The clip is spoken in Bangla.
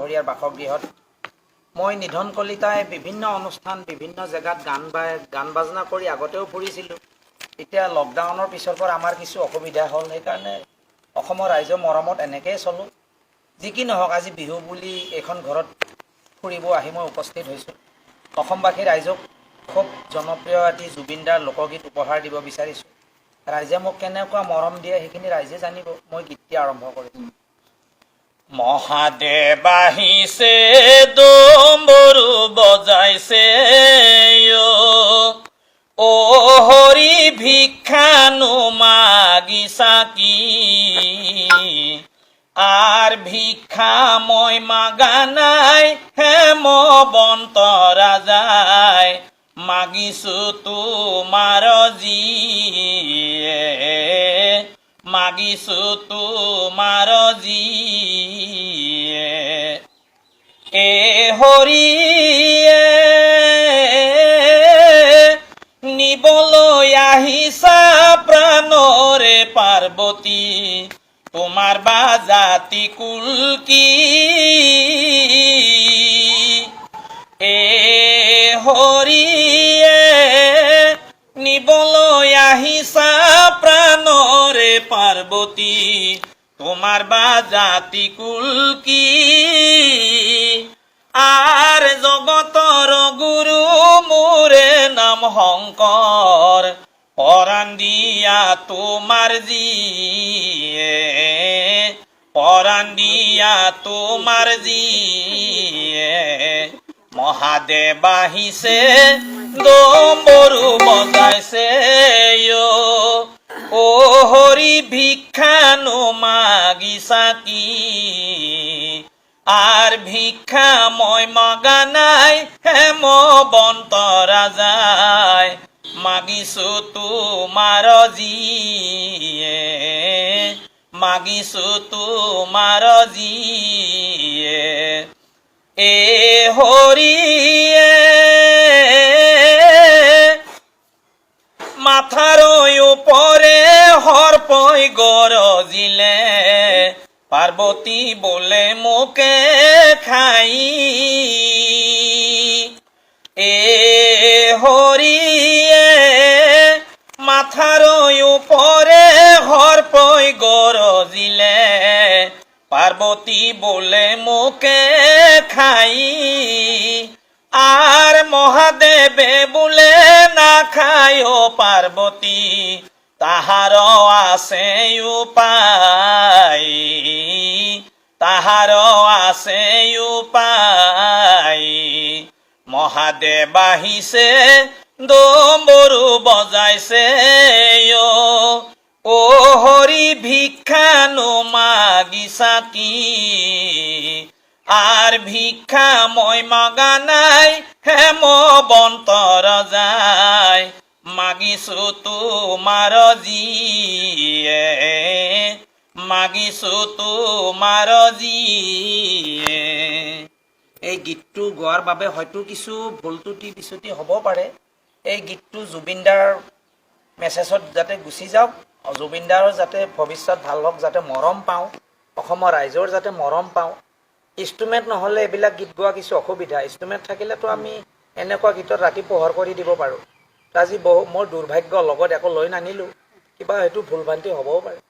শহৰীয়াৰ বাসগৃহত। মই নিধন কলিতাই বিভিন্ন অনুষ্ঠান বিভিন্ন জেগাত গান বা গান বাজনা কৰি আগতেও ফুৰিছিলোঁ। এতিয়া লকডাউনৰ পিছৰ পৰা আমাৰ কিছু অসুবিধা হ'ল সেইকাৰণে অসমৰ ৰাইজৰ মৰমত এনেকৈয়ে চলোঁ। যি কি নহওক আজি বিহু বুলি এইখন ঘৰত ফুৰিব আহি মই উপস্থিত হৈছোঁ। অসমবাসী ৰাইজক খুব জনপ্ৰিয় এটি জুবিনদাৰ লোকগীত উপহাৰ দিব বিচাৰিছোঁ। ৰাইজে মোক কেনেকুৱা মৰম দিয়ে সেইখিনি ৰাইজে জানিব। মই গীতটি আৰম্ভ কৰিছোঁ। মহাদেৱ আহিছে ডম্বৰু বজাইছে অ হৰি ভিক্ষানো মাগিছা কি আর ভিক্ষা মই মাগা নাই, হেমবন্ত রাজাই। মাগিছো তোমাৰ জিয়ে। মাগিছো তোমাৰ জিয়ে। এ হৰিয়ে নিবলৈ আহিছা প্ৰাণৰে পাৰ্বতী তোমাৰ বা জাতি কুল কি? এ হৰিয়ে নিবলৈ আহিছা প্ৰাণৰে পাৰ্বতী তোমাৰ বা জাতি কুল কি? আর জগতৰ গুৰু মোৰে নাম শংকৰ পরাণ দিয়া তোমাৰ জিয়ে, পরাণ দিয়া তোমাৰ জিয়ে। মহাদেৱ আহিছে আর ভিক্ষা মই মাগা নাই, হেম বন্ত রাজায় মাগিছো তোমার জিয়ে, মাগিছো তোমার জিয়ে। এ হরিয়ে, মাথার উপরে হরপই গরজিলে। পার্বতী বলে মোকে খাই। এ হরিয়ে মাথার উপরে হরপই গরজিলে। পার্বতী বলে মোকে খাই। আর মহাদেবে বলে না খায় পার্বতী। তাহার আছে উপায়, তাহার আছে উপায়। মহাদেৱ আহিছে ডম্বৰু বজাইছে অ হৰি ভিক্ষানো মাগিছা কি আর ভিক্ষা মই মাগা নাই, হেম বন্ত ৰজাই মাগিছো তোমাৰ জিয়ে মাগিছো তোমাৰ জিয়ে এই গীতটো গোৱাৰ বাবে হয়তো কিছু ভুল ত্ৰুটি বিচুতি হ'ব পাৰে। এই গীতটো জুবিনদাৰ মেছেজত যাতে গুচি যাওক জুবিনদাৰ যাতে ভৱিষ্যত ভাল হওক যাতে মৰম পাওঁ অসমৰ ৰাইজৰ যাতে মৰম পাওঁ। ইনষ্ট্ৰুমেণ্ট নহ'লে এইবিলাক গীত গোৱা কিছু অসুবিধা। ইনষ্ট্ৰুমেণ্ট থাকিলেতো আমি এনেকুৱা গীতত ৰাতি পোহৰ কৰি দিব পাৰোঁ। আজি বহু মোৰ দুৰ্ভাগ্য লগত একো লৈ নানিলোঁ। কিবা হয়তো ভুল ভ্ৰান্তি হ'বও পাৰে।